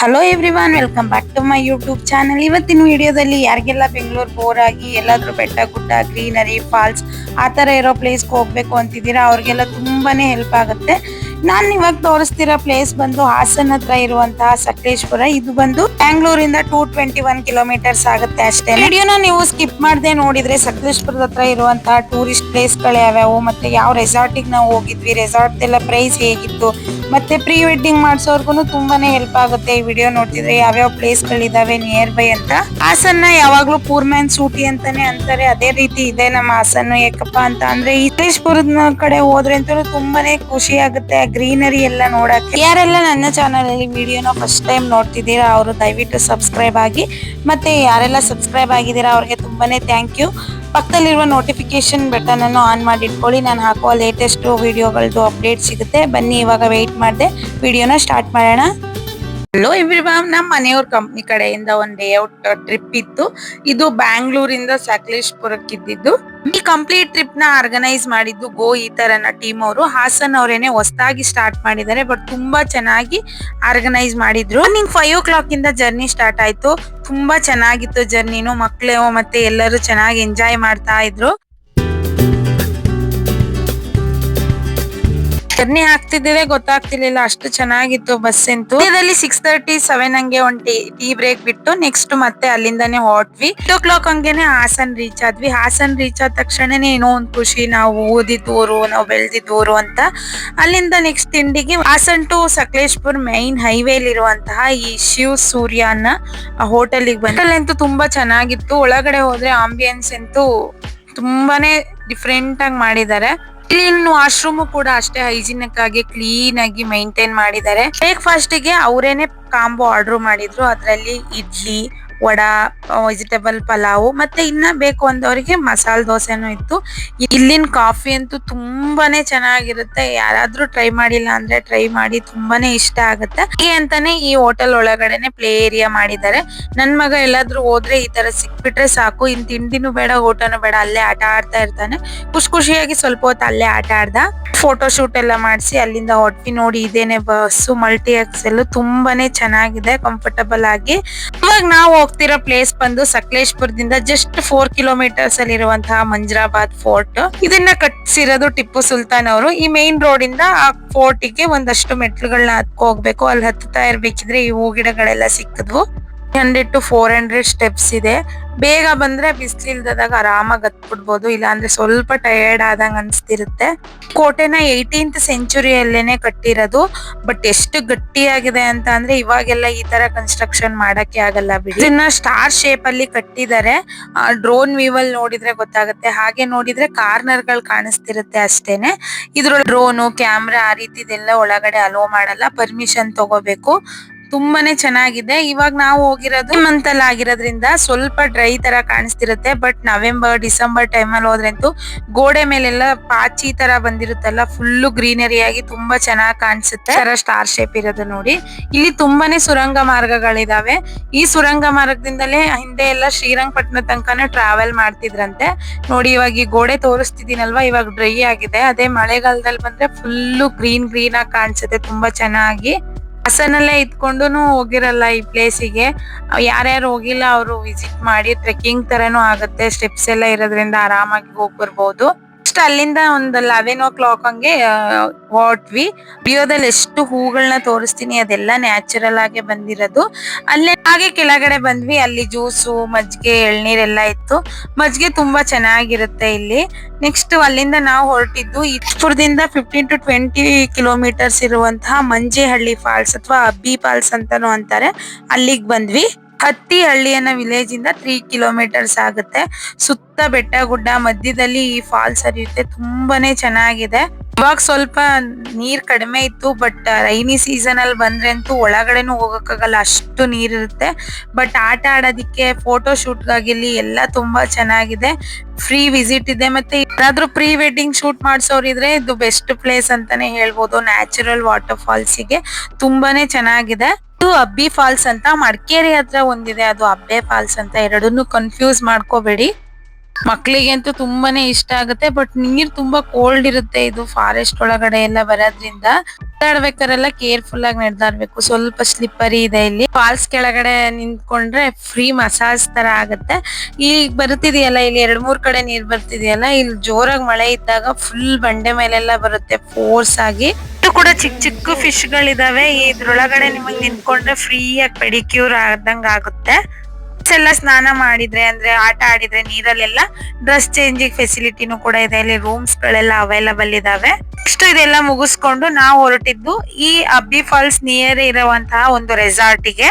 Hello everyone welcome back to my YouTube channel ಇವತ್ತಿನ ವಿಡಿಯೋದಲ್ಲಿ ಯಾರಿಗೆಲ್ಲ ಬೆಂಗಳೂರು ಬೋರ್ ಆಗಿ ಎಲ್ಲಾದರೂ ಬೆಟ್ಟ, ಗುಡ್ಡ ಗ್ರೀನರಿ ಫಾಲ್ಸ್ ಆ ಥರ ಇರೋ ಪ್ಲೇಸ್ಗೆ ಹೋಗ್ಬೇಕು ಅಂತಿದ್ದೀರಾ, ಅವ್ರಿಗೆಲ್ಲ ತುಂಬಾನೇ ಹೆಲ್ಪ್ ಆಗುತ್ತೆ. ನಾನು ಇವಾಗ ತೋರಿಸ್ತಿರೋ ಪ್ಲೇಸ್ ಬಂದು ಹಾಸನ್ ಹತ್ರ ಇರುವಂತಹ ಸಕಲೇಶ್ಪುರ. ಇದು ಬಂದು ಬ್ಯಾಂಗ್ಳೂರಿಂದ ಟೂ ಟ್ವೆಂಟಿ ಒನ್ ಕಿಲೋಮೀಟರ್ಸ್ ಆಗುತ್ತೆ ಅಷ್ಟೇ. ವಿಡಿಯೋನ ನೀವು ಸ್ಕಿಪ್ ಮಾಡದೆ ನೋಡಿದ್ರೆ ಸಕಲೇಶ್ಪುರದ ಹತ್ರ ಇರುವಂತಹ ಟೂರಿಸ್ಟ್ ಪ್ಲೇಸ್ಗಳು ಯಾವ್ಯಾವು ಮತ್ತೆ ಯಾವ ರೆಸಾರ್ಟಿಗೆ ನಾವು ಹೋಗಿದ್ವಿ ರೆಸಾರ್ಟ್ ಎಲ್ಲ ಪ್ರೈಸ್ ಹೇಗಿತ್ತು, ಮತ್ತೆ ಪ್ರೀ ವೆಡ್ಡಿಂಗ್ ಮಾಡಿಸೋರ್ಗು ತುಂಬಾನೇ ಹೆಲ್ಪ್ ಆಗುತ್ತೆ ಈ ವಿಡಿಯೋ ನೋಡ್ತಿದ್ರೆ, ಯಾವ್ಯಾವ ಪ್ಲೇಸ್ ಗಳಿದಾವೆ ನಿಯರ್ ಬೈ ಅಂತ. ಹಾಸನ್ನ ಯಾವಾಗ್ಲೂ ಪೂರ್ ಮ್ಯಾನ್ ಸೂಟಿ ಅಂತಾನೆ ಅಂತಾರೆ. ಅದೇ ರೀತಿ ಇದೆ ನಮ್ಮ ಹಾಸನ್ ಯಾಕಪ್ಪ ಅಂತ ಅಂದ್ರೆ ಈ ಸಕಲೇಶ್ಪುರದ ಕಡೆ ಹೋದ್ರೆ ಅಂತೂ ತುಂಬಾನೇ ಖುಷಿ ಆಗುತ್ತೆ. ಗ್ರೀನರಿ ಎಲ್ಲ ನೋಡಕ್ಕೆ. ಯಾರೆಲ್ಲ ನನ್ನ ಚಾನಲ್ ಅಲ್ಲಿ ವಿಡಿಯೋನ ಫಸ್ಟ್ ಟೈಮ್ ನೋಡ್ತಿದ್ದೀರಾ, ಅವರು ದಯವಿಟ್ಟು ಸಬ್ಸ್ಕ್ರೈಬ್ ಆಗಿ, ಮತ್ತೆ ಯಾರೆಲ್ಲ ಸಬ್ಸ್ಕ್ರೈಬ್ ಆಗಿದ್ದೀರಾ, ಅವ್ರಿಗೆ ತುಂಬಾನೇ ಥ್ಯಾಂಕ್ ಯು ಪಕ್ಕದಲ್ಲಿರುವ ನೋಟಿಫಿಕೇಶನ್ ಬಟನ್ ಅನ್ನು ಆನ್ ಮಾಡಿ ಇಟ್ಕೊಳ್ಳಿ, ನಾನು ಹಾಕುವ ಲೇಟೆಸ್ಟ್ ವಿಡಿಯೋಗಳದ್ದು ಅಪ್ಡೇಟ್ ಸಿಗುತ್ತೆ. ಬನ್ನಿ, ಇವಾಗ ವೆಯ್ಟ್ ಮಾಡಿದೆ, ವಿಡಿಯೋನ ಸ್ಟಾರ್ಟ್ ಮಾಡೋಣ. ಹಲೋ ಮ್ಯಾಮ್ ನಮ್ಮ ಮನೆಯವ್ರ ಕಂಪ್ನಿ ಕಡೆಯಿಂದ ಒಂದ್ ಡೇ ಔಟ್ ಟ್ರಿಪ್ ಇತ್ತು. ಇದು ಬ್ಯಾಂಗ್ಳೂರಿಂದ ಸಕಲೇಶ್ಪುರಕ್ಕೆ ಇದ್ದಿದ್ದು ಈ ಕಂಪ್ಲೀಟ್ ಟ್ರಿಪ್ನ ಆರ್ಗನೈಸ್ ಮಾಡಿದ್ದು ಗೋ ಈ ತರನ ಟೀಮ್ ಅವರು. ಹಾಸನ್ ಅವರೇನೆ ಹೊಸದಾಗಿ ಸ್ಟಾರ್ಟ್ ಮಾಡಿದ್ದಾರೆ ಬಟ್ ತುಂಬಾ ಚೆನ್ನಾಗಿ ಆರ್ಗನೈಸ್ ಮಾಡಿದ್ರು. ನಿಂಗ್ ಫೈವ್ ಓ ಕ್ಲಾಕ್ ಇಂದ ಜರ್ನಿ ಸ್ಟಾರ್ಟ್ ಆಯ್ತು. ತುಂಬಾ ಚೆನ್ನಾಗಿತ್ತು ಜರ್ನಿನು ಮಕ್ಕಳು ಮತ್ತೆ ಎಲ್ಲರೂ ಚೆನ್ನಾಗಿ ಎಂಜಾಯ್ ಮಾಡ್ತಾ ಇದ್ರು. ಜರ್ನಿ ಆಗ್ತಿದ್ದಿದೆ ಗೊತ್ತಾಗ್ತಿರ್ಲಿಲ್ಲ. ಅಷ್ಟು ಚೆನ್ನಾಗಿತ್ತು ಬಸ್ ಅಂತೂ ಇದರಲ್ಲಿ ಸಿಕ್ಸ್ ತರ್ಟಿ ಸೆವೆನ್ ಹಂಗೆ ಒಂದ್ ಟೀ ಟೀ ಬ್ರೇಕ್ ಬಿಟ್ಟು ನೆಕ್ಸ್ಟ್ ಮತ್ತೆ ಅಲ್ಲಿಂದಾನೆ ಹೊರಟ್ವಿ. ಏಟ್ ಓ ಕ್ಲಾಕ್ ಹಂಗೆನೆ ಹಾಸನ್ ರೀಚ್ ಆದ್ವಿ. ಹಾಸನ್ ರೀಚ್ ಆದ ತಕ್ಷಣನೇ ಏನೋ ಒಂದ್ ಖುಷಿ, ನಾವು ಓದಿದ್ದೂರು, ನಾವು ಬೆಳೆದಿದ್ದೂರು ಅಂತ. ಅಲ್ಲಿಂದ ನೆಕ್ಸ್ಟ್ ತಿಂಡಿಗೆ ಹಾಸನ್ ಟು ಸಕಲೇಶ್ಪುರ್ ಮೈನ್ ಹೈವೇಲಿ ಇರುವಂತಹ ಈ ಶಿವ್ ಸೂರ್ಯ ಅನ್ನ ಹೋಟೆಲಿಗೆ ಬಂದ ಹೋಟೆಲ್ ಅಂತೂ ತುಂಬಾ ಚೆನ್ನಾಗಿತ್ತು. ಒಳಗಡೆ ಹೋದ್ರೆ ಆಂಬಿಯನ್ಸ್ ಅಂತೂ ತುಂಬಾನೇ ಡಿಫ್ರೆಂಟ್ ಆಗಿ ಮಾಡಿದ್ದಾರೆ. ಇನ್ನು ವಾಶ್ರೂಮ್ ಕೂಡ ಅಷ್ಟೇ ಹೈಜಿನಿಕ್ ಆಗಿ ಕ್ಲೀನ್ ಆಗಿ ಮೈಂಟೈನ್ ಮಾಡಿದ್ದಾರೆ. ಬ್ರೇಕ್ಫಾಸ್ಟ್ಗೆ ಅವರೇನೆ ಕಾಂಬೋ ಆರ್ಡರ್ ಮಾಡಿದ್ರು. ಅದ್ರಲ್ಲಿ ಇಡ್ಲಿ ವಡಾ ವೆಜಿಟೇಬಲ್ ಪಲಾವ್, ಮತ್ತೆ ಇನ್ನ ಬೇಕು ಅಂದವರಿಗೆ ಮಸಾಲ ದೋಸೆನೂ ಇತ್ತು. ಇಲ್ಲಿನ ಕಾಫಿ ಅಂತೂ ತುಂಬಾನೇ ಚೆನ್ನಾಗಿರುತ್ತೆ. ಯಾರಾದ್ರೂ ಟ್ರೈ ಮಾಡಿಲ್ಲ ಅಂದ್ರೆ ಟ್ರೈ ಮಾಡಿ ತುಂಬಾನೇ ಇಷ್ಟ ಆಗುತ್ತೆ. ಹೀಗೆ ಅಂತಾನೆ ಈ ಹೋಟೆಲ್ ಒಳಗಡೆನೆ ಪ್ಲೇ ಏರಿಯಾ ಮಾಡಿದ್ದಾರೆ. ನನ್ ಮಗ ಎಲ್ಲಾದ್ರೂ ಹೋದ್ರೆ ಈ ತರ ಸಿಕ್ಬಿಟ್ರೆ ಸಾಕು. ಇನ್ ತಿಂಡಿನೂ ಬೇಡ, ಊಟನೂ ಬೇಡ, ಅಲ್ಲೇ ಆಟ ಆಡ್ತಾ ಇರ್ತಾನೆ. ಖುಷಿ ಖುಷಿಯಾಗಿ ಸ್ವಲ್ಪ ಹೊತ್ತು ಅಲ್ಲೇ ಆಟ ಆಡ್ದ. ಫೋಟೋ ಶೂಟ್ ಎಲ್ಲ ಮಾಡಿಸಿ ಅಲ್ಲಿಂದ ಹೊಟ್ಟಿ ನೋಡಿ ಇದೇನೆ ಬಸ್ಸು ಮಲ್ಟಿ ಎಕ್ಸೆಲ್ ತುಂಬಾನೇ ಚೆನ್ನಾಗಿದೆ ಕಂಫರ್ಟಬಲ್ ಆಗಿ. ಇವಾಗ ನಾವು ಹೋಗ್ತಿರೋ ಪ್ಲೇಸ್ ಬಂದು ಸಕಲೇಶ್ಪುರದಿಂದ ಜಸ್ಟ್ ಫೋರ್ ಕಿಲೋಮೀಟರ್ಸ್ ಅಲ್ಲಿ ಇರುವಂತಹ ಮಂಜರಾಬಾದ್ ಫೋರ್ಟ್ ಇದನ್ನ ಕಟ್ಸಿರೋದು ಟಿಪ್ಪು ಸುಲ್ತಾನ್ ಅವರು. ಈ ಮೇನ್ ರೋಡ್ ಇಂದ ಆ ಫೋರ್ಟಿಗೆ ಒಂದಷ್ಟು ಮೆಟ್ಲುಗಳನ್ನ ಹತ್ಕೊ ಹೋಗ್ಬೇಕು ಅಲ್ಲಿ ಹತ್ತುತ್ತಾ ಇರ್ಬೇಕಿದ್ರೆ ಈ ಹೂ ಗಿಡಗಳೆಲ್ಲ ಸಿಕ್ಕಿದ್ವು. Hundred to four hundred steps ಇದೆ. ಬೇಗ ಬಂದ್ರೆ ಬಿಸಿಲಿಲ್ದಾಗ ಆರಾಮಾಗಿ ಹತ್ಬಿಡ್ಬೋದು. ಇಲ್ಲ ಅಂದ್ರೆ ಸ್ವಲ್ಪ ಟಯರ್ಡ್ ಆದಂಗ ಅನ್ಸ್ತಿರುತ್ತೆ. ಕೋಟೆನ ಏಯ್ಟೀನ್ತ್ ಸೆಂಚುರಿಯಲ್ಲೇನೆ ಕಟ್ಟಿರೋದು. ಬಟ್ ಎಷ್ಟು ಗಟ್ಟಿಯಾಗಿದೆ ಅಂತ ಅಂದ್ರೆ ಇವಾಗೆಲ್ಲ ಈ ತರ ಕನ್ಸ್ಟ್ರಕ್ಷನ್ ಮಾಡಕ್ಕೆ ಆಗಲ್ಲ ಬಿಡಿ. ಇದನ್ನ ಸ್ಟಾರ್ ಶೇಪ್ ಅಲ್ಲಿ ಕಟ್ಟಿದ್ದಾರೆ. ಡ್ರೋನ್ ವ್ಯೂ ಅಲ್ಲಿ ನೋಡಿದ್ರೆ ಗೊತ್ತಾಗುತ್ತೆ. ಹಾಗೆ ನೋಡಿದ್ರೆ ಕಾರ್ನರ್ಗಳು ಕಾಣಿಸ್ತಿರುತ್ತೆ ಅಷ್ಟೇನೆ. ಇದ್ರೊಳಗೆ ಡ್ರೋನು ಕ್ಯಾಮ್ರಾ ಆ ರೀತಿದೆಲ್ಲ ಒಳಗಡೆ ಅಲೋ ಮಾಡಲ್ಲ. ಪರ್ಮಿಷನ್ ತಗೋಬೇಕು. ತುಂಬಾನೇ ಚೆನ್ನಾಗಿದೆ. ಇವಾಗ ನಾವು ಹೋಗಿರೋದು ಮಂತ್ ಅಲ್ಲಿ ಆಗಿರೋದ್ರಿಂದ ಸ್ವಲ್ಪ ಡ್ರೈ ತರ ಕಾಣಿಸ್ತಿರುತ್ತೆ. ಬಟ್ ನವೆಂಬರ್, ಡಿಸೆಂಬರ್ ಟೈಮ್ ಅಲ್ಲಿ ಹೋದ್ರಂತೂ ಗೋಡೆ ಮೇಲೆಲ್ಲ ಪಾಚಿ ತರ ಬಂದಿರುತ್ತಲ್ಲ ಫುಲ್ಲು ಗ್ರೀನರಿ ಆಗಿ ತುಂಬಾ ಚೆನ್ನಾಗಿ ಕಾಣಿಸುತ್ತೆ. ತರ ಸ್ಟಾರ್ ಶೇಪ್ ಇರೋದು ನೋಡಿ. ಇಲ್ಲಿ ತುಂಬಾನೇ ಸುರಂಗ ಮಾರ್ಗಗಳಿದಾವೆ. ಈ ಸುರಂಗ ಮಾರ್ಗದಿಂದಲೇ ಹಿಂದೆ ಎಲ್ಲ ಶ್ರೀರಂಗಪಟ್ಟಣ ತನಕನೇ ಟ್ರಾವೆಲ್ ಮಾಡ್ತಿದ್ರಂತೆ. ನೋಡಿ, ಇವಾಗ ಈ ಗೋಡೆ ತೋರಿಸ್ತಿದ್ದೀನಲ್ವಾ? ಇವಾಗ ಡ್ರೈ ಆಗಿದೆ. ಅದೇ ಮಳೆಗಾಲದಲ್ಲಿ ಬಂದ್ರೆ ಫುಲ್ಲು ಗ್ರೀನ್ ಗ್ರೀನ್ ಆಗಿ ಕಾಣಿಸುತ್ತೆ ತುಂಬಾ ಚೆನ್ನಾಗಿ. ಹಾಸನಲ್ಲೇ ಇದ್ಕೊಂಡು ಹೋಗಿರಲ್ಲ ಈ ಪ್ಲೇಸಿಗೆ ಯಾರ್ಯಾರು ಹೋಗಿಲ್ಲ, ಅವರು ವಿಸಿಟ್ ಮಾಡಿ ಟ್ರೆಕ್ಕಿಂಗ್ ತರನು ಆಗುತ್ತೆ ಸ್ಟೆಪ್ಸ್ ಎಲ್ಲ ಇರೋದ್ರಿಂದ ಆರಾಮಾಗಿ ಹೋಗ್ ಬರ್ಬೋದು ನೆಕ್ಸ್ಟ್ ಅಲ್ಲಿಂದ ಒಂದು ಲೆವೆನ್ ಓ ಕ್ಲಾಕ್ ಹಂಗೆ ಹೊರಟ್ವಿ. ವಿಡಿಯೋದಲ್ಲಿ ಎಷ್ಟು ಹೂಗಳನ್ನ ತೋರಿಸ್ತೀನಿ, ಅದೆಲ್ಲ ನ್ಯಾಚುರಲ್ ಆಗಿ ಬಂದಿರೋದು. ಅಲ್ಲೇ ಹಾಗೆ ಕೆಳಗಡೆ ಬಂದ್ವಿ, ಅಲ್ಲಿ ಜ್ಯೂಸು ಮಜ್ಜಿಗೆ ಎಳ್ನೀರೆಲ್ಲ ಇತ್ತು. ಮಜ್ಜಿಗೆ ತುಂಬಾ ಚೆನ್ನಾಗಿರುತ್ತೆ ಇಲ್ಲಿ. ನೆಕ್ಸ್ಟ್ ಅಲ್ಲಿಂದ ನಾವು ಹೊರಟಿದ್ದು ಇಚ್ಪುರದಿಂದ ಫಿಫ್ಟೀನ್ ಟು ಟ್ವೆಂಟಿ ಕಿಲೋಮೀಟರ್ಸ್ ಇರುವಂತಹ ಮಂಜೇಹಳ್ಳಿ ಫಾಲ್ಸ್ ಅಥವಾ ಅಬ್ಬಿ ಫಾಲ್ಸ್ ಅಂತಾನು ಅಂತಾರೆ. ಅಲ್ಲಿಗೆ ಬಂದ್ವಿ. ಹತ್ತಿ ಹಳ್ಳಿ ಅನ್ನೋ ವಿಲೇಜ್ ಇಂದ ತ್ರೀ ಕಿಲೋಮೀಟರ್ಸ್ ಆಗುತ್ತೆ. ಸುತ್ತ ಬೆಟ್ಟ ಗುಡ್ಡ ಮಧ್ಯದಲ್ಲಿ ಈ ಫಾಲ್ಸ್ ಹರಿಯುತ್ತೆ. ತುಂಬಾನೇ ಚೆನ್ನಾಗಿದೆ. ಇವಾಗ ಸ್ವಲ್ಪ ನೀರ್ ಕಡಿಮೆ ಇತ್ತು ಬಟ್ ರೈನಿ ಸೀಸನ್ ಅಲ್ಲಿ ಬಂದ್ರೆ ಅಂತೂ ಒಳಗಡೆನು ಹೋಗಕ್ಕಾಗಲ್ಲ. ಅಷ್ಟು ನೀರ್ ಇರುತ್ತೆ. ಬಟ್ ಆಟ ಆಡೋದಿಕ್ಕೆ ಫೋಟೋ ಶೂಟ್ ಆಗಿರ್ಲಿ ಎಲ್ಲ ತುಂಬಾ ಚೆನ್ನಾಗಿದೆ. ಫ್ರೀ ವಿಸಿಟ್ ಇದೆ. ಮತ್ತೆ ಏನಾದ್ರೂ ಪ್ರೀ ವೆಡ್ಡಿಂಗ್ ಶೂಟ್ ಮಾಡಿಸೋರಿದ್ರೆ ಇದು ಬೆಸ್ಟ್ ಪ್ಲೇಸ್ ಅಂತಾನೆ ಹೇಳ್ಬೋದು. ನ್ಯಾಚುರಲ್ ವಾಟರ್ ಫಾಲ್ಸ್ಗೆ ತುಂಬಾನೇ ಚೆನ್ನಾಗಿದೆ. ಅಬ್ಬಿ ಫಾಲ್ಸ್ ಅಂತ ಮಡಿಕೇರಿ ಹತ್ರ ಒಂದಿದೆ, ಅದು ಅಬ್ಬೆ ಫಾಲ್ಸ್ ಅಂತ ಎರಡನ್ನು ಕನ್ಫ್ಯೂಸ್ ಮಾಡ್ಕೋಬೇಡಿ. ಮಕ್ಕಳಿಗಂತೂ ತುಂಬಾನೇ ಇಷ್ಟ ಆಗುತ್ತೆ ಬಟ್ ನೀರ್ ತುಂಬಾ ಕೋಲ್ಡ್ ಇರುತ್ತೆ ಇದು ಫಾರೆಸ್ಟ್ ಒಳಗಡೆ ಎಲ್ಲ ಬರೋದ್ರಿಂದ. ನಡೆದಾಡ್ಬೇಕಾರೆಲ್ಲ ಕೇರ್ಫುಲ್ ಆಗಿ ನಡೆದಾಡ್ಬೇಕು, ಸ್ವಲ್ಪ ಸ್ಲಿಪ್ಪರಿ ಇದೆ ಇಲ್ಲಿ. ಫಾಲ್ಸ್ ಕೆಳಗಡೆ ನಿಂತ್ಕೊಂಡ್ರೆ ಫ್ರೀ ಮಸಾಜ್ ತರ ಆಗುತ್ತೆ. ಈಗ ಬರ್ತಿದೆಯಲ್ಲ, ಇಲ್ಲಿ ಎರಡ್ ಮೂರ್ ಕಡೆ ನೀರ್ ಬರ್ತಿದೆಯಲ್ಲ, ಇಲ್ಲಿ ಜೋರಾಗಿ ಮಳೆ ಇದ್ದಾಗ ಫುಲ್ ಬಂಡೆ ಮೇಲೆಲ್ಲ ಬರುತ್ತೆ ಫೋರ್ಸ್ ಆಗಿ. ಇದು ಕೂಡ ಚಿಕ್ಕ ಚಿಕ್ಕ ಫಿಶ್ ಗಳಿದಾವೆ ಇದ್ರೊಳಗಡೆ ನಿಮಗೆ ನಿಂತ್ಕೊಂಡ್ರೆ ಫ್ರೀ ಆಗಿ ಪೆಡಿಕ್ಯೂರ್ ಆದಂಗ ಆಗುತ್ತೆ. ಎಲ್ಲ ಸ್ನಾನ ಮಾಡಿದ್ರೆ, ಅಂದ್ರೆ ಆಟ ಆಡಿದ್ರೆ ನೀರಲ್ಲೆಲ್ಲ ಡ್ರೆಸ್ ಚೇಂಜಿಂಗ್ ಫೆಸಿಲಿಟಿನೂ ಕೂಡ ಇದೆ. ಇಲ್ಲಿ ರೂಮ್ಸ್ ಗಳೆಲ್ಲ ಅವೈಲಬಲ್ ಇದಾವೆ. ನೆಕ್ಸ್ಟ್ ಇದೆಲ್ಲ ಮುಗಿಸ್ಕೊಂಡು ನಾವು ಹೊರಟಿದ್ದು ಈ ಅಬ್ಬಿ ಫಾಲ್ಸ್ ನಿಯರ್ ಇರುವಂತಹ ಒಂದು ರೆಸಾರ್ಟ್ಗೆ.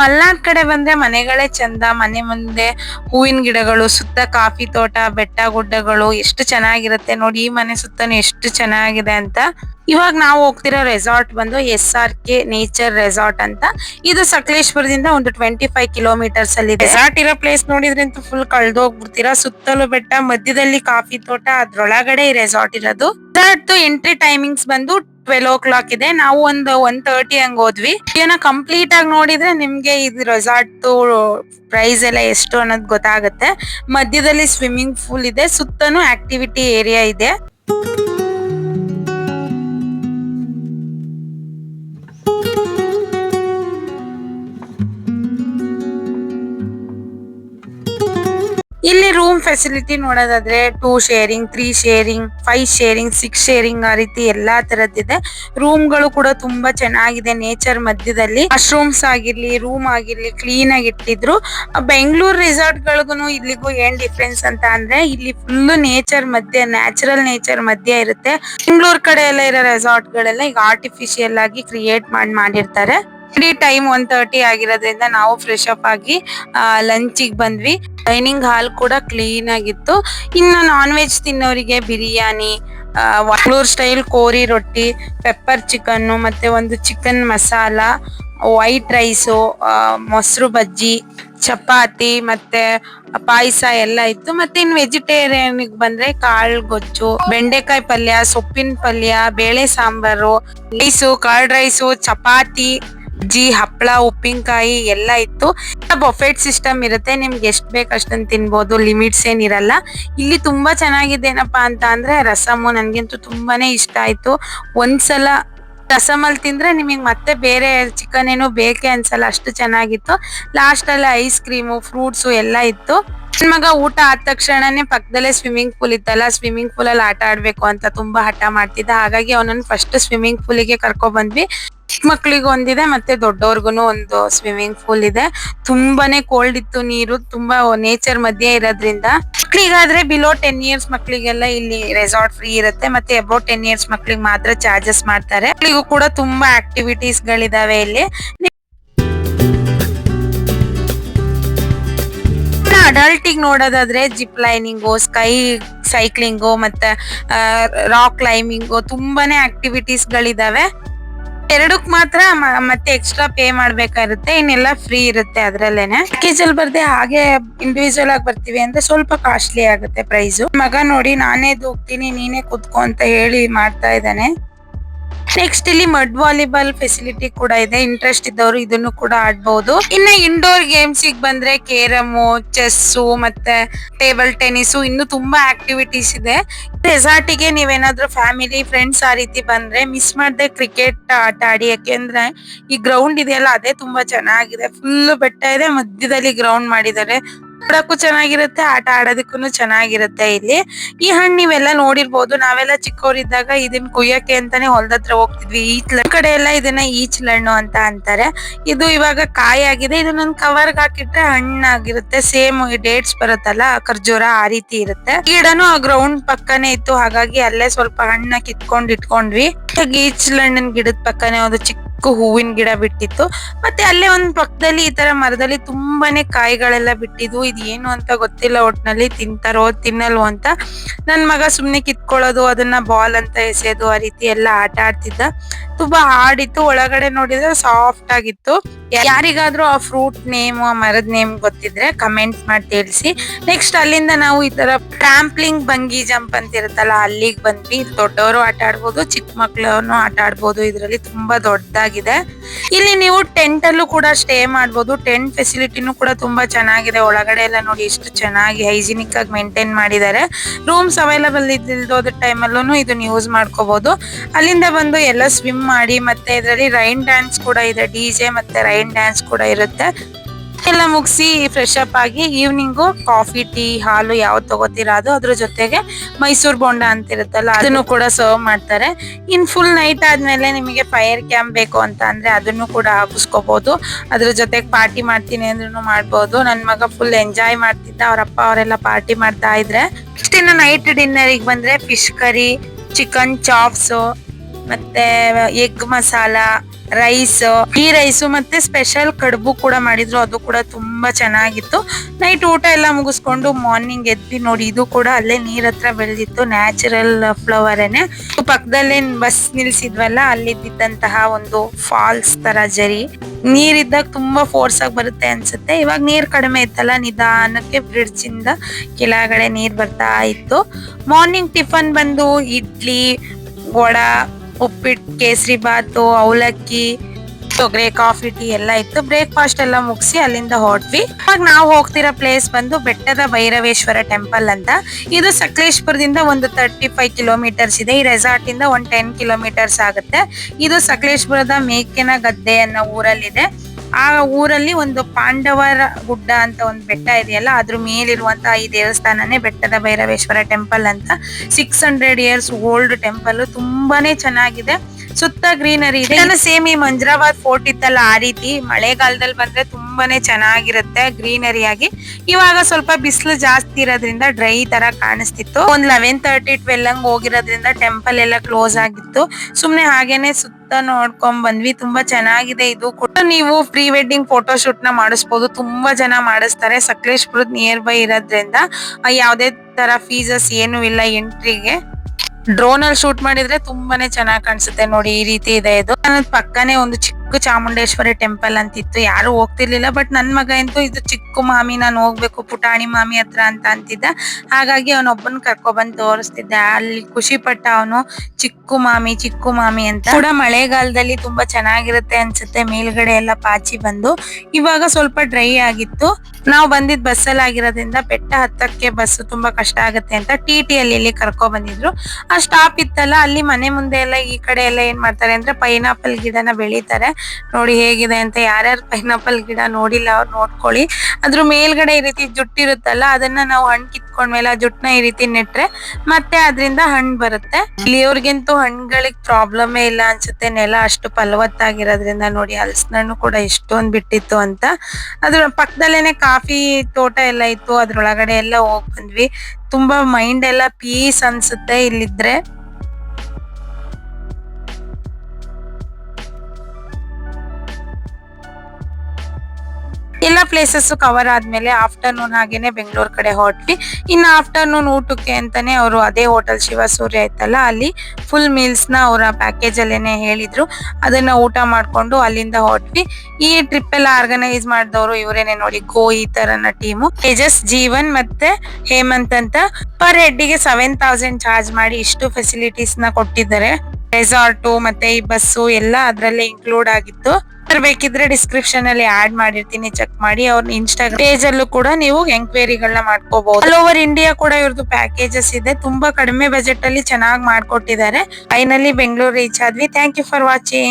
ಮಲ್ನಾಡ್ ಕಡೆ ಬಂದ್ರೆ ಮನೆಗಳೇ ಚಂದ, ಮನೆ ಮುಂದೆ ಹೂವಿನ ಗಿಡಗಳು, ಸುತ್ತ ಕಾಫಿ ತೋಟ, ಬೆಟ್ಟ ಗುಡ್ಡಗಳು, ಎಷ್ಟು ಚೆನ್ನಾಗಿರುತ್ತೆ ನೋಡಿ, ಈ ಮನೆ ಸುತ್ತನೂ ಎಷ್ಟು ಚೆನ್ನಾಗಿದೆ ಅಂತ. ಇವಾಗ ನಾವು ಹೋಗ್ತಿರೋ ರೆಸಾರ್ಟ್ ಬಂದು S R K nature resort ಅಂತ. ಇದು ಸಕಲೇಶ್ವರದಿಂದ ಒಂದು ಟ್ವೆಂಟಿ ಫೈವ್ ಕಿಲೋಮೀಟರ್ಸ್ ಅಲ್ಲಿ ರೆಸಾರ್ಟ್ ಇರೋ ಪ್ಲೇಸ್ ನೋಡಿದ್ರೆ ಅಂತೂ ಫುಲ್ ಕಳ್ದೋಗ್ಬಿಡ್ತೀರಾ. ಸುತ್ತಲೂ ಬೆಟ್ಟ, ಮಧ್ಯದಲ್ಲಿ ಕಾಫಿ ತೋಟ, ಅದ್ರೊಳಗಡೆ ಈ ರೆಸಾರ್ಟ್ ಇರೋದು. ರೆಸಾರ್ಟ್ ಎಂಟ್ರಿ ಟೈಮಿಂಗ್ಸ್ ಬಂದು ಟ್ವೆಲ್ ಓ ಕ್ಲಾಕ್ ಇದೆ. ನಾವು ಒಂದು ಒನ್ ತರ್ಟಿ ಹಂಗ್ ಹೋದ್ವಿ. ಏನೋ ಕಂಪ್ಲೀಟ್ ಆಗಿ ನೋಡಿದ್ರೆ ನಿಮ್ಗೆ ಇದು ರೆಸಾರ್ಟ್ ಪ್ರೈಸ್ ಎಲ್ಲ ಎಷ್ಟು ಅನ್ನೋದು ಗೊತ್ತಾಗುತ್ತೆ. ಮಧ್ಯದಲ್ಲಿ ಸ್ವಿಮ್ಮಿಂಗ್ ಪೂಲ್ ಇದೆ. ಸುತ್ತನೂ ಆಕ್ಟಿವಿಟಿ ಏರಿಯಾ ಇದೆ. ಇಲ್ಲಿ ರೂಮ್ ಫೆಸಿಲಿಟಿ ನೋಡೋದಾದ್ರೆ two sharing three sharing five sharing six sharing ಆ ರೀತಿ ಎಲ್ಲಾ ತರದ್ದಿದೆ. ರೂಮ್ಗಳು ಕೂಡ ತುಂಬಾ ಚೆನ್ನಾಗಿದೆ ನೇಚರ್ ಮಧ್ಯದಲ್ಲಿ. ವಾಶ್ರೂಮ್ಸ್ ಆಗಿರ್ಲಿ ರೂಮ್ ಆಗಿರ್ಲಿ ಕ್ಲೀನ್ ಆಗಿ ಇಟ್ಟಿದ್ರು. ಬೆಂಗಳೂರು ರೆಸಾರ್ಟ್ ಗಳಿಗೂ ಇಲ್ಲಿಗೂ ಏನ್ ಡಿಫ್ರೆನ್ಸ್ ಅಂತ ಅಂದ್ರೆ ಇಲ್ಲಿ ಫುಲ್ ನೇಚರ್ ಮಧ್ಯೆ ನ್ಯಾಚುರಲ್ ನೇಚರ್ ಮಧ್ಯೆ ಇರುತ್ತೆ. ಬೆಂಗಳೂರು ಕಡೆ ಎಲ್ಲ ಇರೋ ರೆಸಾರ್ಟ್ ಗಳೆಲ್ಲ ಈಗ ಆರ್ಟಿಫಿಷಿಯಲ್ ಆಗಿ ಕ್ರಿಯೇಟ್ ಮಾಡಿ, ಮಾಡಿರ್ತಾರೆ. ಫ್ರೀ ಟೈಮ್ ಒನ್ ತರ್ಟಿ ಆಗಿರೋದ್ರಿಂದ ನಾವು ಫ್ರೆಶ್ ಅಪ್ ಆಗಿ ಲಂಚಿಗೆ ಬಂದ್ವಿ. ಡೈನಿಂಗ್ ಹಾಲ್ ಕೂಡ ಕ್ಲೀನ್ ಆಗಿತ್ತು. ಇನ್ನು ನಾನ್ ವೆಜ್ ತಿನ್ನೋರಿಗೆ biryani Mangaluru style kori rotti pepper chicken ಮತ್ತೆ ಒಂದು ಚಿಕನ್ ಮಸಾಲ ವೈಟ್ ರೈಸು ಮೊಸರು ಬಜ್ಜಿ, ಚಪಾತಿ ಮತ್ತೆ ಪಾಯಸ ಎಲ್ಲ ಇತ್ತು. ಮತ್ತೆ ಇನ್ ವೆಜಿಟೇರಿಯನ್ ಬಂದ್ರೆ ಕಾಳು ಗೊಜ್ಜು, ಬೆಂಡೆಕಾಯಿ ಪಲ್ಯ, ಸೊಪ್ಪಿನ ಪಲ್ಯ, ಬೇಳೆ sambar rice curd rice chapati G ಹಪ್ಪಳ ಉಪ್ಪಿನಕಾಯಿ ಎಲ್ಲ ಇತ್ತು. ಬೊಫೆಟ್ ಸಿಸ್ಟಮ್ ಇರುತ್ತೆ, ನಿಮ್ಗೆ ಎಷ್ಟ್ ಬೇಕು ಅಷ್ಟನ್ನ ತಿನ್ಬೋದು ಲಿಮಿಟ್ಸ್ ಏನಿರಲ್ಲ ಇಲ್ಲಿ ತುಂಬಾ ಚೆನ್ನಾಗಿದೆ ಏನಪ್ಪಾ ಅಂತ ಅಂದ್ರೆ ರಸಮು ನನ್ಗಿಂತೂ ತುಂಬಾನೇ ಇಷ್ಟ ಆಯ್ತು. ಒಂದ್ಸಲ ರಸಮಲ್ಲಿ ತಿಂದ್ರೆ ನಿಮಗೆ ಮತ್ತೆ ಬೇರೆ ಚಿಕನ್ ಏನು ಬೇಕೇ ಅನ್ಸಲ್ಲ, ಅಷ್ಟು ಚೆನ್ನಾಗಿತ್ತು. ಲಾಸ್ಟ್ ಅಲ್ಲಿ ಐಸ್ ಕ್ರೀಮು ಫ್ರೂಟ್ಸು ಎಲ್ಲ ಇತ್ತು. ನನ್ ಮಗ ಊಟ ಆದ ತಕ್ಷಣನೇ ಪಕ್ಕದಲ್ಲೇ ಸ್ವಿಮ್ಮಿಂಗ್ ಪೂಲ್ ಇತ್ತಲ್ಲ ಸ್ವಿಮ್ಮಿಂಗ್ ಪೂಲ್ ಅಲ್ಲಿ ಆಟ ಆಡ್ಬೇಕು ಅಂತ ತುಂಬಾ ಹಠ ಮಾಡ್ತಿದ್ದ. ಹಾಗಾಗಿ ಅವನನ್ನು ಫಸ್ಟ್ ಸ್ವಿಮ್ಮಿಂಗ್ ಪೂಲಿಗೆ ಬಂದ್ವಿ. ಚಿಕ್ಕ ಒಂದಿದೆ, ಮತ್ತೆ ದೊಡ್ಡವ್ರಿಗೂ ಒಂದು ಸ್ವಿಮ್ಮಿಂಗ್ ಪೂಲ್ ಇದೆ. ತುಂಬಾನೇ ಕೋಲ್ಡ್ ಇತ್ತು ನೀರು, ತುಂಬಾ ನೇಚರ್ ಮಧ್ಯೆ ಇರೋದ್ರಿಂದ. ಮಕ್ಳಿಗಾದ್ರೆ ಬಿಲೋ ಟೆನ್ ಇಯರ್ಸ್ ಮಕ್ಳಿಗೆಲ್ಲ ಇಲ್ಲಿ ರೆಸಾರ್ಟ್ ಫ್ರೀ ಇರುತ್ತೆ, ಮತ್ತೆ ಅಬೌಟ್ ಟೆನ್ ಇಯರ್ಸ್ ಮಕ್ಳಿಗೆ ಮಾತ್ರ ಚಾರ್ಜಸ್ ಮಾಡ್ತಾರೆ. ಮಕ್ಳಿಗೂ ಕೂಡ ತುಂಬಾ ಆಕ್ಟಿವಿಟೀಸ್ ಗಳಿದಾವೆ ಇಲ್ಲಿ. ಅಡಲ್ಟಿಗ್ ನೋಡೋದಾದ್ರೆ ಜಿಪ್ ಲೈನಿಂಗು ಸ್ಕೈ ಸೈಕ್ಲಿಂಗು ಮತ್ತೆ ರಾಕ್ ಕ್ಲೈಂಬಿಂಗು ತುಂಬಾನೇ ಆಕ್ಟಿವಿಟೀಸ್ ಗಳಿದಾವೆ. ಎರಡಕ್ ಮಾತ್ರ ಮತ್ತೆ ಎಕ್ಸ್ಟ್ರಾ ಪೇ ಮಾಡ್ಬೇಕಾಗುತ್ತೆ ಇನ್ನೆಲ್ಲ ಫ್ರೀ ಇರುತ್ತೆ ಅದ್ರಲ್ಲೇನೆ. ಪ್ಯಾಕೇಜ್ ಅಲ್ಲಿ ಬರ್ದೆ ಹಾಗೆ ಇಂಡಿವಿಜುವಲ್ ಆಗಿ ಬರ್ತೀವಿ ಅಂದ್ರೆ ಸ್ವಲ್ಪ ಕಾಸ್ಟ್ಲಿ ಆಗುತ್ತೆ ಪ್ರೈಸ್ ಮಗ ನೋಡಿ ನಾನೇ ಹೋಗ್ತೀನಿ, ನೀನೇ ಕುತ್ಕೋ ಅಂತ ಹೇಳಿ ಮಾಡ್ತಾ ಇದ್ದಾನೆ. ನೆಕ್ಸ್ಟ್ ಇಲ್ಲಿ ಮಡ್ ವಾಲಿಬಾಲ್ ಫೆಸಿಲಿಟಿ ಕೂಡ ಇದೆ. ಇಂಟ್ರೆಸ್ಟ್ ಇದ್ದವರು ಇದನ್ನು ಕೂಡ ಆಡಬಹುದು ಇನ್ನ ಇಂಡೋರ್ ಗೇಮ್ಸ್ ಬಂದ್ರೆ ಕೇರಮು ಚೆಸ್ಸು ಮತ್ತೆ ಟೇಬಲ್ ಟೆನಿಸ್ ಇನ್ನು ತುಂಬಾ ಆಕ್ಟಿವಿಟೀಸ್ ಇದೆ. ರೆಸಾರ್ಟಿಗೆ ನೀವೇನಾದ್ರು ಫ್ಯಾಮಿಲಿ ಫ್ರೆಂಡ್ಸ್ ಆ ರೀತಿ ಬಂದ್ರೆ ಮಿಸ್ ಮಾಡದೆ ಕ್ರಿಕೆಟ್ ಆಟ ಆಡಿ ಯಾಕೆಂದ್ರೆ ಈ ಗ್ರೌಂಡ್ ಇದೆಯಲ್ಲ, ಅದೇ ತುಂಬಾ ಚೆನ್ನಾಗಿದೆ. ಫುಲ್ ಬೆಟ್ಟ ಇದೆ, ಮಧ್ಯದಲ್ಲಿ ಗ್ರೌಂಡ್ ಮಾಡಿದ್ದಾರೆ. ನೋಡಕ್ಕೂ ಚೆನ್ನಾಗಿರುತ್ತೆ, ಆಟ ಆಡೋದಕ್ಕೂ ಚೆನ್ನಾಗಿರುತ್ತೆ ಇಲ್ಲಿ. ಈ ಹಣ್ಣು ನೀವೆಲ್ಲ ನೋಡಿರ್ಬೋದು, ನಾವೆಲ್ಲ ಚಿಕ್ಕವರಿದ್ದಾಗ ಇದನ್ನ ಕುಯ್ಯಕ್ಕೆ ಅಂತಾನೆ ಹೊಲದತ್ರ ಹೋಗ್ತಿದ್ವಿ. ಈಚ್ ಕಡೆ ಎಲ್ಲ ಇದನ್ನ ಈಚ್ಲ ಹಣ್ಣು ಅಂತ ಅಂತಾರೆ. ಇದು ಇವಾಗ ಕಾಯಿ ಆಗಿದೆ. ಇದನ್ನೊಂದು ಕವರ್ಗೆ ಹಾಕಿಟ್ರೆ ಹಣ್ಣಾಗಿರುತ್ತೆ ಸೇಮ್ ಡೇಟ್ಸ್ ಬರುತ್ತಲ್ಲ ಖರ್ಜೂರ ಆ ರೀತಿ ಇರುತ್ತೆ. ಗಿಡನು ಆ ಗ್ರೌಂಡ್ ಪಕ್ಕನೆ ಇತ್ತು. ಹಾಗಾಗಿ ಅಲ್ಲೇ ಸ್ವಲ್ಪ ಹಣ್ಣ ಕಿತ್ಕೊಂಡ್ ಇಟ್ಕೊಂಡ್ವಿ. ಈಚ್ಲ ಹಣ್ಣಿನ ಗಿಡದ ಪಕ್ಕನೆ ಒಂದು ಚಿಕ್ಕ ಹೂವಿನ ಗಿಡ ಬಿಟ್ಟಿತ್ತು. ಮತ್ತೆ ಅಲ್ಲೇ ಒಂದ್ ಪಕ್ಕದಲ್ಲಿ ಈ ತರ ಮರದಲ್ಲಿ ತುಂಬಾನೇ ಕಾಯಿಗಳೆಲ್ಲ ಬಿಟ್ಟಿದ್ವು ಇದು ಏನು ಅಂತ ಗೊತ್ತಿಲ್ಲ ಒಟ್ನಲ್ಲಿ ತಿಂತಾರೋ ತಿನ್ನಲ್ವೋ ಅಂತ. ನನ್ ಮಗ ಸುಮ್ನೆ ಕಿತ್ಕೊಳ್ಳೋದು, ಅದನ್ನ ಬಾಲ್ ಅಂತ ಎಸೆಯೋದು, ಆ ರೀತಿ ಎಲ್ಲ ಆಟ ಆಡ್ತಿದ್ದ. ತುಂಬಾ ಹಾಡಿತ್ತು. ಒಳಗಡೆ ನೋಡಿದ್ರೆ ಸಾಫ್ಟ್ ಆಗಿತ್ತು. ಯಾರಿಗಾದ್ರೂ ಆ ಫ್ರೂಟ್ ನೇಮ್, ಆ ಮರದ ನೇಮ್ ಗೊತ್ತಿದ್ರೆ ಕಮೆಂಟ್ ಮಾಡಿ ತಿಳಿಸಿ. ನೆಕ್ಸ್ಟ್ ಅಲ್ಲಿಂದ ನಾವು ಈ ತರ ಟ್ರಾಂಪ್ಲಿಂಗ್ ಬಂಗಿ ಜಂಪ್ ಅಂತ ಇರುತ್ತಲ್ಲ, ಅಲ್ಲಿಗೆ ಬಂದ್ವಿ. ದೊಡ್ಡವರು ಆಟ ಆಡ್ಬೋದು, ಚಿಕ್ಕ ಮಕ್ಳು ಆಟ ಆಡ್ಬೋದು. ಇದ್ರಲ್ಲಿ ತುಂಬಾ ದೊಡ್ಡದಾಗಿ ಆಗಿದೆ ಇಲ್ಲಿ ನೀವು ಟೆಂಟ್ ಅಲ್ಲೂ ಕೂಡ ಸ್ಟೇ ಮಾಡಬಹುದು ಟೆಂಟ್ ಫೆಸಿಲಿಟಿನೂ ಕೂಡ ತುಂಬಾ ಚೆನ್ನಾಗಿದೆ. ಒಳಗಡೆ ಎಲ್ಲ ನೋಡಿ ಎಷ್ಟು ಚೆನ್ನಾಗಿ ಹೈಜಿನಿಕ್ ಆಗಿ ಮೇಂಟೈನ್ ಮಾಡಿದ್ದಾರೆ. ರೂಮ್ಸ್ ಅವೈಲಬಲ್ ಟೈಮ್ ಅಲ್ಲೂ ಇದನ್ನ ಯೂಸ್ ಮಾಡ್ಕೋಬಹುದು ಅಲ್ಲಿಂದ ಬಂದು ಎಲ್ಲ ಸ್ವಿಮ್ ಮಾಡಿ ಮತ್ತೆ ಇದರಲ್ಲಿ ರೈನ್ ಡ್ಯಾನ್ಸ್ ಕೂಡ ಇದೆ. ಡಿ ಜೆ ಮತ್ತೆ ರೈನ್ ಡ್ಯಾನ್ಸ್ ಕೂಡ ಇರುತ್ತೆ. ಎಲ್ಲ ಮುಗಿಸಿ ಫ್ರೆಶ್ ಅಪ್ ಆಗಿ ಈವ್ನಿಂಗು ಕಾಫಿ ಟೀ ಹಾಲು ಯಾವ್ದು ತಗೋತೀರಾ ಅದು ಅದ್ರ ಜೊತೆಗೆ ಮೈಸೂರ್ ಬೋಂಡ ಅಂತ ಇರುತ್ತಲ್ಲ, ಅದನ್ನು ಕೂಡ ಸರ್ವ್ ಮಾಡ್ತಾರೆ. ಇನ್ ಫುಲ್ ನೈಟ್ ಆದ್ಮೇಲೆ ನಿಮಗೆ ಫೈರ್ ಕ್ಯಾಂಪ್ ಬೇಕು ಅಂತ ಅಂದ್ರೆ ಅದನ್ನು ಕೂಡ ಹಾಕಿಸ್ಕೋಬಹುದು ಅದ್ರ ಜೊತೆಗೆ ಪಾರ್ಟಿ ಮಾಡ್ತೀನಿ ಅಂದ್ರೂ ಮಾಡ್ಬೋದು. ನನ್ ಮಗ ಫುಲ್ ಎಂಜಾಯ್ ಮಾಡ್ತಿದ್ದ, ಅವ್ರ ಅಪ್ಪ ಅವರೆಲ್ಲ ಪಾರ್ಟಿ ಮಾಡ್ತಾ ಇದ್ರೆ. ನೆಕ್ಸ್ಟ್ ಇನ್ನು ನೈಟ್ ಡಿನ್ನರಿಗೆ ಬಂದ್ರೆ ಫಿಶ್ ಕರಿ ಚಿಕನ್ ಚಾಪ್ಸ್ ಮತ್ತೆ ಎಗ್ ಮಸಾಲ ರೈಸ್ ಈ ರೈಸು ಮತ್ತೆ ಸ್ಪೆಷಲ್ ಕಡುಬು ಕೂಡ ಮಾಡಿದ್ರು. ಅದು ಕೂಡ ತುಂಬಾ ಚೆನ್ನಾಗಿತ್ತು. ನೈಟ್ ಊಟ ಎಲ್ಲ ಮುಗಿಸ್ಕೊಂಡು ಮಾರ್ನಿಂಗ್ ಎದ್ದು ನೋಡಿ, ಇದು ಕೂಡ ಅಲ್ಲೇ ನೀರ್ ಹತ್ರ ಬೆಳೆದಿತ್ತು. ನ್ಯಾಚುರಲ್ ಫ್ಲವರೇನೆ ಪಕ್ಕದಲ್ಲೇ ಬಸ್ ನಿಲ್ಸಿದ್ವಲ್ಲ ಅಲ್ಲಿದ್ದಂತಹ ಒಂದು ಫಾಲ್ಸ್ ತರ ಜರಿ. ನೀರಿದ್ದಾಗ ತುಂಬಾ ಫೋರ್ಸ್ ಆಗಿ ಬರುತ್ತೆ ಅನ್ಸುತ್ತೆ. ಇವಾಗ ನೀರ್ ಕಡಿಮೆ ಇತ್ತಲ್ಲ, ನಿಧಾನಕ್ಕೆ ಬ್ರಿಡ್ಜ್ ಇಂದ ಕೆಳಗಡೆ ನೀರ್ ಬರ್ತಾ ಇತ್ತು. ಮಾರ್ನಿಂಗ್ ಟಿಫನ್ ಬಂದು, ಇಡ್ಲಿ, ವಡಾ ಉಪ್ಪಿಟ್ಟು, ಕೇಸರಿ ಬಾತು ಅವಲಕ್ಕಿ, ತೊಗರೆ, ಕಾಫಿ, ಟೀ ಎಲ್ಲ ಇತ್ತು. ಬ್ರೇಕ್ಫಾಸ್ಟ್ ಎಲ್ಲ ಮುಗಿಸಿ ಅಲ್ಲಿಂದ ಹೊರಟ್ವಿ. ಇವಾಗ ನಾವು ಹೋಗ್ತಿರೋ ಪ್ಲೇಸ್ ಬಂದು ಬೆಟ್ಟದ ಭೈರವೇಶ್ವರ ಟೆಂಪಲ್ ಅಂತ. ಇದು ಸಕಲೇಶ್ಪುರದಿಂದ ಒಂದು ತರ್ಟಿ ಫೈವ್ ಕಿಲೋಮೀಟರ್ಸ್ ಇದೆ. ಈ ರೆಸಾರ್ಟ್ ಇಂದ ಒಂದು ಟೆನ್ ಕಿಲೋಮೀಟರ್ಸ್ ಆಗುತ್ತೆ. ಇದು ಸಕಲೇಶ್ಪುರದ ಮೇಕೆನ ಗದ್ದೆ ಅನ್ನೋ ಊರಲ್ಲಿದೆ. ಆ ಊರಲ್ಲಿ ಒಂದು ಪಾಂಡವರ ಗುಡ್ಡ ಅಂತ ಒಂದು ಬೆಟ್ಟ ಇದೆಯಲ್ಲ, ಅದ್ರ ಮೇಲಿರುವಂತಹ ಈ ದೇವಸ್ಥಾನನೇ ಬೆಟ್ಟದ ಭೈರವೇಶ್ವರ ಟೆಂಪಲ್ ಅಂತ. Six hundred years old temple ತುಂಬಾನೇ ಚೆನ್ನಾಗಿದೆ. ಸುತ್ತ ಗ್ರೀನರಿ ಇದೆ. ಸೇಮ್ ಈ ಮಂಜ್ರಾಬಾದ್ ಫೋರ್ಟ್ ಇತ್ತಲ್ಲ, ಆ ರೀತಿ ಮಳೆಗಾಲದಲ್ಲಿ ಬಂದ್ರೆ ತುಂಬಾನೇ ಚೆನ್ನಾಗಿರುತ್ತೆ ಗ್ರೀನರಿ ಆಗಿ. ಇವಾಗ ಸ್ವಲ್ಪ ಬಿಸಿಲು ಜಾಸ್ತಿ ಇರೋದ್ರಿಂದ ಡ್ರೈ ತರ ಕಾಣಿಸ್ತಿತ್ತು. ಒಂದ್ ಲೆವೆನ್ ತರ್ಟಿ ಟ್ವೆಲ್ ಹಂಗ್ ಹೋಗಿರೋದ್ರಿಂದ ಟೆಂಪಲ್ ಎಲ್ಲ ಕ್ಲೋಸ್ ಆಗಿತ್ತು. ಸುಮ್ನೆ ಹಾಗೇನೆ ಸುತ್ತ ನೋಡ್ಕೊಂಡ್ ಬಂದ್ವಿ. ತುಂಬಾ ಚೆನ್ನಾಗಿದೆ ಇದು. ಕೂಡ ನೀವು ಪ್ರೀ ವೆಡ್ಡಿಂಗ್ ಫೋಟೋ ಶೂಟ್ನ ಮಾಡಿಸ್ಬೋದು. ತುಂಬಾ ಜನ ಮಾಡಿಸ್ತಾರೆ. ಸಕಲೇಶ್ಪುರದ ನಿಯರ್ ಬೈ ಇರೋದ್ರಿಂದ. ಯಾವ್ದೇ ತರ ಫೀಸಸ್ ಏನು ಇಲ್ಲ ಎಂಟ್ರಿಗೆ ಡ್ರೋನ್ ಅಲ್ಲಿ ಶೂಟ್ ಮಾಡಿದ್ರೆ ತುಂಬಾನೇ ಚೆನ್ನಾಗಿ ಕಾಣಿಸುತ್ತೆ ನೋಡಿ, ಈ ರೀತಿ ಇದೆ ಇದು. ನನ್ನ ಪಕ್ಕನೆ ಒಂದು ಚಿಕ್ಕ ಚಾಮುಂಡೇಶ್ವರಿ ಟೆಂಪಲ್ ಅಂತಿತ್ತು ಯಾರು ಹೋಗ್ತಿರ್ಲಿಲ್ಲ ಬಟ್ ನನ್ ಮಗ ಅಂತೂ ಇದು ಚಿಕ್ಕ ಮಾಮಿ, ನಾನು ಹೋಗ್ಬೇಕು, ಪುಟಾಣಿ ಮಾಮಿ ಹತ್ರ ಅಂತ ಅಂತಿದ್ದ. ಹಾಗಾಗಿ ಅವನೊಬ್ಬನ್ ಕರ್ಕೊಬಂದ್ ತೋರಿಸ್ತಿದ್ದೆ. ಅಲ್ಲಿ ಖುಷಿ ಪಟ್ಟ ಅವನು, ಚಿಕ್ಕು ಮಾಮಿ ಚಿಕ್ಕು ಮಾಮಿ ಅಂತ. ಕೂಡ ಮಳೆಗಾಲದಲ್ಲಿ ತುಂಬಾ ಚೆನ್ನಾಗಿರುತ್ತೆ ಅನ್ಸುತ್ತೆ. ಮೇಲ್ಗಡೆ ಎಲ್ಲ ಪಾಚಿ ಬಂದು. ಇವಾಗ ಸ್ವಲ್ಪ ಡ್ರೈ ಆಗಿತ್ತು. ನಾವು ಬಂದಿದ್ ಬಸ್ಸಲ್ಲಿ ಆಗಿರೋದ್ರಿಂದ ಬೆಟ್ಟ ಹತ್ತಕ್ಕೆ ಬಸ್ ತುಂಬಾ ಕಷ್ಟ ಆಗುತ್ತೆ ಅಂತ ಟಿ ಟಿ ಅಲ್ಲಿ ಇಲ್ಲಿ ಕರ್ಕೊ ಬಂದಿದ್ರು. ಆ ಸ್ಟಾಪ್ ಇತ್ತಲ್ಲ, ಅಲ್ಲಿ ಮನೆ ಮುಂದೆ ಎಲ್ಲ ಈ ಕಡೆ ಎಲ್ಲ ಏನ್ ಮಾಡ್ತಾರೆ ಅಂದ್ರೆ ಪೈನಾಪಲ್ ಗಿಡನ ಬೆಳಿತಾರೆ. ನೋಡಿ ಹೇಗಿದೆ ಅಂತ ಯಾರ್ಯಾರು ಪೈನಾಪಲ್ ಗಿಡ ನೋಡಿಲ್ಲ ಅವ್ರು ನೋಡ್ಕೊಳ್ಳಿ. ಅದ್ರ ಮೇಲ್ಗಡೆ ಈ ರೀತಿ ಜುಟ್ಟಿರುತ್ತಲ್ಲ ಅದನ್ನ ನಾವು ಹಣ್ಣು ಕಿತ್ಕೊಂಡ್ಮೇಲೆ ಆ ಜುಟ್ನ ಈ ರೀತಿ ನೆಟ್ರೆ ಮತ್ತೆ ಅದರಿಂದ ಹಣ್ಣು ಬರುತ್ತೆ. ಇಲ್ಲಿಯವ್ರಿಗಂತೂ ಹಣ್ಣುಗಳಿಗೆ ಪ್ರಾಬ್ಲಮೇ ಇಲ್ಲ ಅನ್ಸುತ್ತೆ. ನೆಲ ಅಷ್ಟು ಫಲವತ್ತಾಗಿರೋದ್ರಿಂದ ನೋಡಿ ಹಲಸಿನ ಕೂಡ ಎಷ್ಟೊಂದ್ ಬಿಟ್ಟಿತ್ತು ಅಂತ. ಅದ್ರ ಪಕ್ಕದಲ್ಲೇನೆ ಕಾಫಿ ತೋಟ ಎಲ್ಲ ಇತ್ತು ಅದ್ರೊಳಗಡೆ ಎಲ್ಲ ಹೋಗ್ ಬಂದ್ವಿ. ತುಂಬಾ ಮೈಂಡ್ ಎಲ್ಲ ಪೀಸ್ ಅನ್ಸುತ್ತೆ ಇಲ್ಲಿದ್ರೆ. ಎಲ್ಲ ಪ್ಲೇಸಸ್ ಕವರ್ ಆದ್ಮೇಲೆ ಆಫ್ಟರ್ನೂನ್ ಹಾಗೇನೆ ಬೆಂಗಳೂರು ಕಡೆ ಹೊರಟ್ವಿ. ಇನ್ನು ಆಫ್ಟರ್ನೂನ್ ಊಟಕ್ಕೆ ಅಂತಾನೆ ಅವರು ಅದೇ ಹೋಟೆಲ್ ಶಿವ ಸೂರ್ಯ ಇತ್ತಲ್ಲ, ಅಲ್ಲಿ ಫುಲ್ ಮೀಲ್ಸ್ನ ಅವರ ಪ್ಯಾಕೇಜ್ ಅಲ್ಲೇನೆ ಹೇಳಿದ್ರು. ಅದನ್ನ ಊಟ ಮಾಡ್ಕೊಂಡು ಅಲ್ಲಿಂದ ಹೊರಟ್ವಿ. ಈ ಟ್ರಿಪ್ ಎಲ್ಲ ಆರ್ಗನೈಸ್ ಮಾಡಿದವರು ಇವರೇನೆ ನೋಡಿ, ಗೋ ಈ ತರನ ಟೀಮು ತೇಜಸ್, ಜೀವನ್ ಮತ್ತೆ ಹೇಮಂತ್ ಅಂತ ಪರ್ ಹೆಡ್ಗೆ ಸೆವೆನ್ ತೌಸಂಡ್ ಚಾರ್ಜ್ ಮಾಡಿ ಇಷ್ಟು ಫೆಸಿಲಿಟೀಸ್ನ ಕೊಟ್ಟಿದ್ದಾರೆ. ರೆಸಾರ್ಟು ಮತ್ತೆ ಈ ಬಸ್ಸು ಎಲ್ಲ ಅದ್ರಲ್ಲೇ ಇನ್ಕ್ಲೂಡ್ ಆಗಿತ್ತು. ಬೇಕಿದ್ರೆ ಡಿಸ್ಕ್ರಿಪ್ಷನ್ ಅಲ್ಲಿ ಆಡ್ ಮಾಡಿರ್ತೀನಿ ಚೆಕ್ ಮಾಡಿ. ಅವ್ರ ಇನ್ಸ್ಟಾಗ್ರಾಮ್ ಪೇಜ್ ಅಲ್ಲೂ ಕೂಡ ನೀವು ಎಂಕ್ವೈರಿಗಳನ್ನ ಮಾಡ್ಕೋಬಹುದು ಆಲ್ ಓವರ್ ಇಂಡಿಯಾ ಕೂಡ ಇವ್ರದ್ದು ಪ್ಯಾಕೇಜಸ್ ಇದೆ. ತುಂಬಾ ಕಡಿಮೆ ಬಜೆಟ್ ಅಲ್ಲಿ ಚೆನ್ನಾಗಿ ಮಾಡ್ಕೊಟ್ಟಿದ್ದಾರೆ. ಫೈನಲಿ ಬೆಂಗಳೂರು ರೀಚ್ ಆದ್ವಿ. Thank you for watching